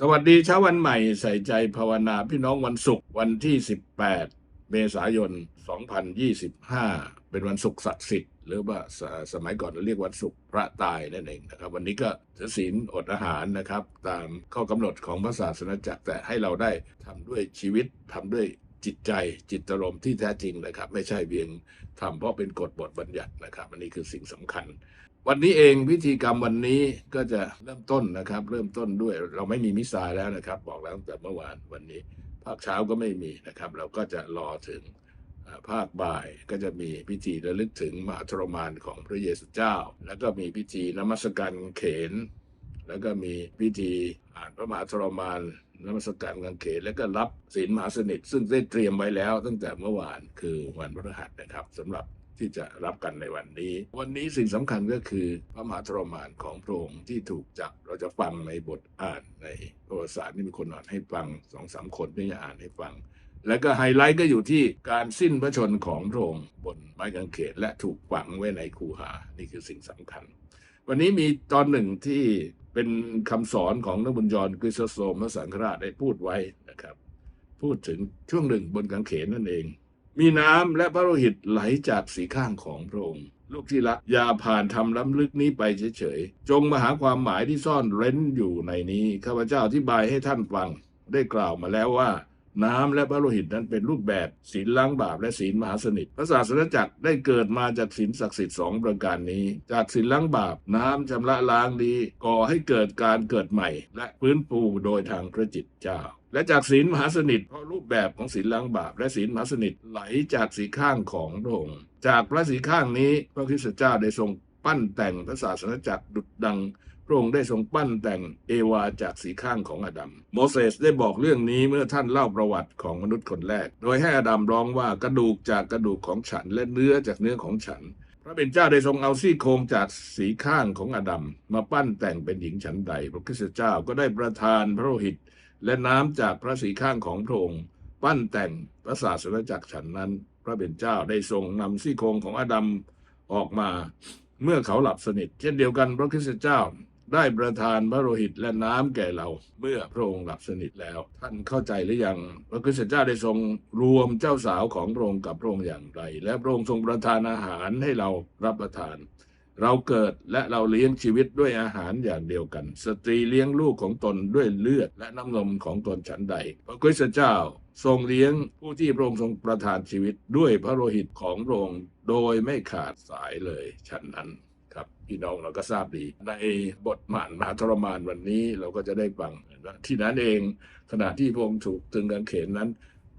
สวัสดีเช้าวันใหม่ใส่ใจภาวนาพี่น้องวันศุกร์วันที่ 18 เมษายน 2025 เป็นวันศุกร์ศักดิ์สิทธิ์หรือว่าสสมัยก่อนเราเรียกวันศุกร์พระตายนั่นเองนะครับ วันนี้ก็ถือศีลอดอาหารนะครับ ตามข้อกำหนดของพระศาสนาจักรแต่ให้เราได้ทำด้วยชีวิตทำด้วยจิตใจจิตอารมณ์ที่แท้จริงนะครับ ไม่ใช่เพียงทำเพราะเป็นกฎบทบัญญัตินะครับ อันนี้คือสิ่งสำคัญ วันนี้เองพิธีกรรมวันนี้ก็จะเริ่มต้นนะครับ เริ่มต้นด้วยเราไม่มีมิสซายแล้วนะครับ บอกแล้วตั้งแต่เมื่อวานวันนี้ ภาคเช้าก็ไม่มีนะครับ เราก็จะรอถึงภาคบ่ายก็จะมีพิธีระลึกถึงมหาทรมานของพระเยซูเจ้า แล้วก็มีพิธีนมัสการเขน แล้วก็มีพิธีอ่านพระมหาทรมานนมัสการกางเขนแล้วก็รับศีลมหาสนิท ซึ่งได้เตรียมไว้แล้วตั้งแต่เมื่อวานคือวันพฤหัสนะครับสำหรับ ที่จะรับกันในวันนี้ วันนี้สิ่งสำคัญก็คือพระมหาทรมานของพระองค์ที่ถูกจับเราจะฟังในบทอ่านในประวัติศาสตร์ที่มีคนอ่านให้ฟังสองสามคนที่จะอ่านให้ฟัง แล้วก็ไฮไลท์ก็อยู่ที่การสิ้นพระชนของพระองค์บนไม้กางเขนและถูกฝังไว้ในคูหานี่คือสิ่งสำคัญ วันนี้มีตอนหนึ่งที่เป็นคำสอนของนักบุญยรกฤษโสมพระสังฆราชได้พูดไว้นะครับ พูดถึงช่วงหนึ่งบนกางเขนนั่นเอง มีน้ำและพระโลหิตไหลจากสีข้างของพระองค์ ลูกที่รักอย่าผ่านทำล้ำลึกนี้ไปเฉยๆ จงมาหาความหมายที่ซ่อนเร้นอยู่ในนี้ ข้าพเจ้าอธิบายให้ท่านฟัง ได้กล่าวมาแล้วว่า น้ำและพระโลหิตนั้นเป็นรูปแบบศีลล้างบาปและศีลมหาสนิทพระศาสนจักรได้เกิดมาจากศีลศักดิ์สิทธิ์สองประการนี้ จากศีลล้างบาปน้ำชำระล้างดีก่อให้เกิดการเกิดใหม่ และฟื้นฟูโดยทางพระจิตเจ้าและจากศีลมหาสนิทเพราะรูปแบบของศีลล้างบาปและศีลมหาสนิทไหลจากสีข้างของพระองค์จากพระสีข้างนี้พระคริสตเจ้าได้ทรง ปั้นแต่งพระศาสนจักรดุจดัง พระองค์ได้ทรงปั้นแต่งเอวาจากสีข้างของอาดัม โมเสสได้บอกเรื่องนี้เมื่อท่านเล่าประวัติของมนุษย์คนแรก โดยให้อาดัมร้องว่ากระดูกจากกระดูกของฉันและเนื้อจากเนื้อของฉัน พระเป็นเจ้าได้ทรงเอาซี่โครงจากสีข้างของอาดัม มาปั้นแต่งเป็นหญิงฉันใด พระคริสตเจ้าก็ได้ประทานพระโลหิต และน้ำจากพระสีข้างของพระองค์ ปั้นแต่งพระศาสนจักรฉันนั้น พระเป็นเจ้าได้ทรงนำซี่โครงของอาดัมออกมา เมื่อเขาหลับสนิท เช่นเดียวกันพระคริสตเจ้าได้ประทานพระโลหิตและน้ำแก่เรา เมื่อพระองค์หลับสนิทแล้ว ท่านเข้าใจหรือยังพระคริสตเจ้าได้ทรงรวมเจ้าสาวของพระองค์กับพระองค์อย่างไร และพระองค์ทรงประทานอาหารให้เรารับประทาน เราเกิดและเราเลี้ยงชีวิตด้วยอาหารอย่างเดียวกัน สตรีเลี้ยงลูกของตนด้วยเลือดและน้ำนมของตนฉันใด พระคริสตเจ้าทรงเลี้ยงผู้ที่พระองค์ทรงประทานชีวิตด้วยพระโลหิตของพระองค์โดยไม่ขาดสายเลยฉันนั้นครับพี่น้องเราก็ทราบดี ในบทหมานมหาทรมานวันนี้เราก็จะได้ฟังที่นั้นเองขณะที่พระองค์ถูกตึงกางเขนนั้น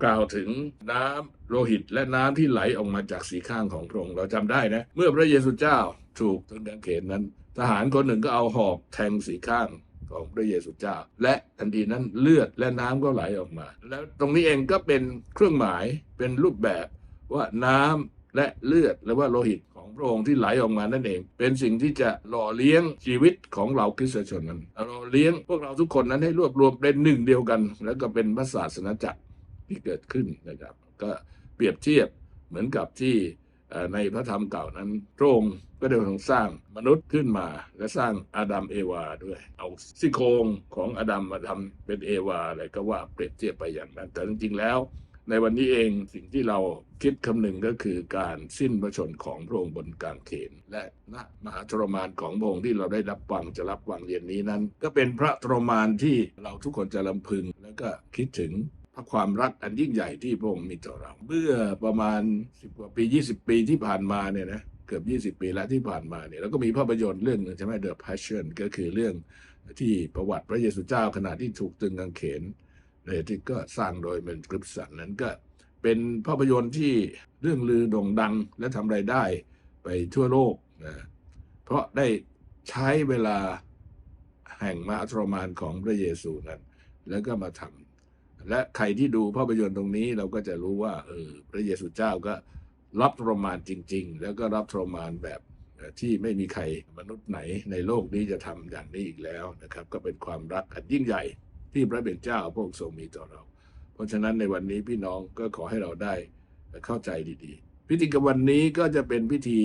กล่าวถึงน้ำโลหิตและน้ำที่ไหลออกมาจากสีข้างของพระองค์เราจำได้นะ เมื่อพระเยซูเจ้า ถูกตรึงกางเขนนั้น ทหารคนหนึ่งก็เอาหอกแทงสีข้างของพระเยซูเจ้า และทันทีนั้นเลือดและน้ำก็ไหลออกมา แล้วตรงนี้เองก็เป็นเครื่องหมายเป็นรูปแบบว่าน้ำและเลือดหรือว่าโลหิตของพระองค์ที่ไหลออกมานั่นเอง เป็นสิ่งที่จะหล่อเลี้ยงชีวิตของเราคริสตชนนั้นหล่อเลี้ยงพวกเราทุกคนนั้นให้รวบรวมเป็นหนึ่งเดียวกัน แล้วก็เป็นพระศาสนาจักรที่เกิดขึ้นนะครับ ก็เปรียบเทียบเหมือนกับที่ ในพระธรรมเก่านั้นพระองค์ก็ได้ทรงสร้างมนุษย์ขึ้นมา และสร้างอาดัมเอวาด้วย เอาซี่โครงของอาดัมมาทำเป็นเอวาอะไรก็ว่าเปรียบเทียบไปอย่างนั้น แต่จริงๆแล้ว ในวันนี้เองสิ่งที่เราคิดคำหนึ่งก็คือการสิ้นพระชนของพระองค์บนกางเขน และณมหาทรมานของพระองค์ที่เราได้รับฟังจะรับฟังเย็นนี้นั้น ก็เป็นพระทรมานที่เราทุกคนจะลำพึง แล้วก็คิดถึง ความรักอันยิ่งใหญ่ที่พระองค์มีต่อเรา เมื่อประมาณ 10 กว่าปี 20 ปีที่ผ่านมาเนี่ยนะเกือบ 20 ปีแล้วที่ผ่านมาเนี่ยแล้วก็มีภาพยนตร์เรื่องหนึงใช่ไหม The Passion ก็คือเรื่องที่ประวัติพระเยซูเจ้าขณะที่ถูกตึงกางเขนเลยที่ก็สร้างโดยเมนกริปสันนั้นก็เป็นภาพยนตร์ที่เรื่องลือโด่งดังและทำรายได้ไปทั่วโลกนะเพราะได้ใช้เวลาแห่งมหาทรมานของพระเยซูนั้น แล้วก็มาทำ และใครที่ดูภาพยนตร์ตรงนี้เราก็จะรู้ว่าเออพระเยซูเจ้าก็รับทรมานจริง ๆ แล้วก็รับทรมานแบบที่ไม่มีใครมนุษย์ไหนในโลกนี้จะทำอย่างนี้อีกแล้วนะครับ ก็เป็นความรักอันยิ่งใหญ่ที่พระเป็นเจ้าพระองค์ทรงมีต่อเรา เพราะฉะนั้นในวันนี้พี่น้องก็ขอให้เราได้เข้าใจดีๆ พิธีกรรมวันนี้ก็จะเป็นพิธี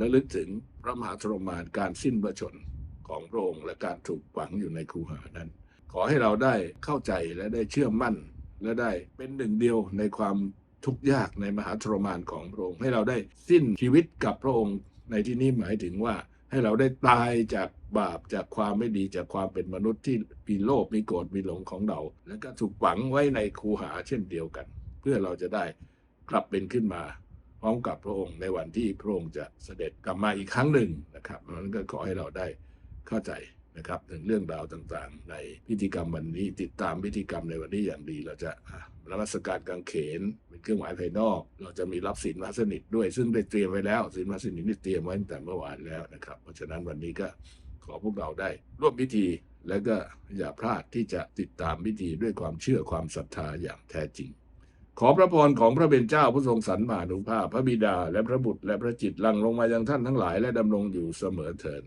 ระลึกถึงพระมหาทรมานการสิ้นพระชนม์ของพระองค์และการถูกฝังอยู่ในคูหานั้น ขอให้เราได้เข้าใจและได้เชื่อมั่น และได้เป็นหนึ่งเดียวในความทุกข์ยากในมหาทรมานของพระองค์ให้เราได้สิ้นชีวิตกับพระองค์ในที่นี้หมายถึงว่าให้เราได้ตายจากบาปจากความไม่ดีจากความเป็นมนุษย์ที่มีโลภมีโกรธมีหลงของเรา แล้วก็ถูกฝังไว้ในคูหาเช่นเดียวกัน เพื่อเราจะได้กลับเป็นขึ้นมาพร้อมกับพระองค์ในวันที่พระองค์จะเสด็จกลับมาอีกครั้งหนึ่งนะครับนั้นก็ขอให้เราได้เข้าใจ นะครับถึงเรื่องราวต่างๆ ในพิธีกรรมวันนี้ติดตามพิธีกรรมในวันนี้อย่างดีเราจะอะนมัสการกางเขนเป็นเครื่องหมายภายนอก เราจะมีรับศีลมหาสนิทด้วย ซึ่งได้เตรียมไว้แล้วศีลมหาสนิทนี่เตรียมไว้ตั้งแต่เมื่อวานแล้วนะครับ เพราะฉะนั้นวันนี้ก็ขอพวกเราได้ร่วมพิธีแล้วก็อย่าพลาดที่จะติดตามพิธีด้วยความเชื่อความศรัทธาอย่างแท้จริง ขอพระพรของพระเบญเจ้าผู้ทรงสรรมานุภาพพระบิดาและพระบุตรและพระจิตลังลงมายังท่านทั้งหลายและดำรงอยู่เสมอเถิด